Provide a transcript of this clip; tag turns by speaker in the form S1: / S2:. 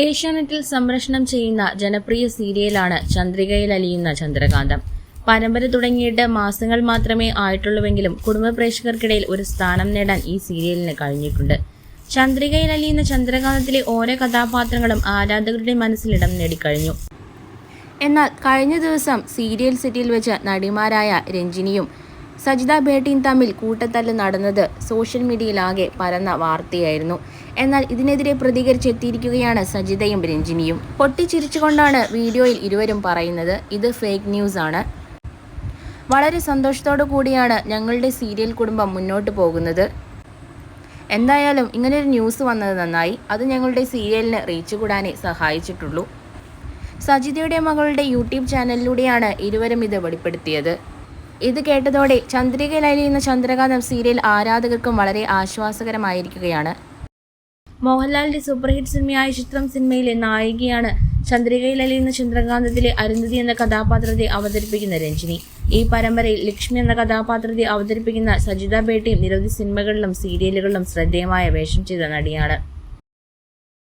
S1: ഏഷ്യാനെറ്റിൽ സംപ്രേഷണം ചെയ്യുന്ന ജനപ്രിയ സീരിയലാണ് ചന്ദ്രികയിൽ അലിയുന്ന ചന്ദ്രകാന്തം. പരമ്പര തുടങ്ങിയിട്ട് മാസങ്ങൾ മാത്രമേ ആയിട്ടുള്ളൂവെങ്കിലും കുടുംബ പ്രേക്ഷകർക്കിടയിൽ ഒരു സ്ഥാനം നേടാൻ ഈ സീരിയലിന് കഴിഞ്ഞിട്ടുണ്ട്. ചന്ദ്രികയിൽ അലിയുന്ന ചന്ദ്രകാന്തത്തിലെ ഓരോ കഥാപാത്രങ്ങളും ആരാധകരുടെ മനസ്സിൽ ഇടം നേടിക്കഴിഞ്ഞു. എന്നാൽ കഴിഞ്ഞ ദിവസം സീരിയൽ സിറ്റിയിൽ വെച്ച് നടിമാരായ രഞ്ജിനിയും സജിത ബേട്ടിയും തമ്മിൽ കൂട്ടത്തല്ല് നടന്നത് സോഷ്യൽ മീഡിയയിലാകെ പരന്ന വാർത്തയായിരുന്നു. എന്നാൽ ഇതിനെതിരെ പ്രതികരിച്ചെത്തിയിരിക്കുകയാണ് സജിതയും രഞ്ജിനിയും. പൊട്ടിച്ചിരിച്ചുകൊണ്ടാണ് വീഡിയോയിൽ ഇരുവരും പറയുന്നത് ഇത് ഫേക്ക് ന്യൂസ് ആണ്. വളരെ സന്തോഷത്തോടു കൂടിയാണ് ഞങ്ങളുടെ സീരിയൽ കുടുംബം മുന്നോട്ട് പോകുന്നത്. എന്തായാലും ഇങ്ങനൊരു ന്യൂസ് വന്നത് നന്നായി. അത് ഞങ്ങളുടെ സീരിയലിന് റീച്ച് കൂടാനേ സഹായിച്ചിട്ടുള്ളൂ. സജിതയുടെ മകളുടെ യൂട്യൂബ് ചാനലിലൂടെയാണ് ഇരുവരും ഇത് വെളിപ്പെടുത്തിയത്. ഇത് കേട്ടതോടെ ചന്ദ്രിക ലൈലി എന്ന ചന്ദ്രകാന്തം സീരിയൽ ആരാധകർക്കും വളരെ ആശ്വാസകരമായിരിക്കുകയാണ്. മോഹൻലാലിന്റെ സൂപ്പർ ഹിറ്റ് സിനിമയായ ചിത്രം സിനിമയിലെ നായികയാണ് ചന്ദ്രികയിൽ എന്ന ചന്ദ്രകാന്തത്തിലെ അരുന്ധതി എന്ന കഥാപാത്രത്തെ അവതരിപ്പിക്കുന്ന രഞ്ജിനി. ഈ പരമ്പരയിൽ ലക്ഷ്മി എന്ന കഥാപാത്രത്തെ അവതരിപ്പിക്കുന്ന സജിത ബേട്ടിയും നിരവധി സിനിമകളിലും സീരിയലുകളിലും ശ്രദ്ധേയമായ വേഷം ചെയ്ത നടിയാണ്.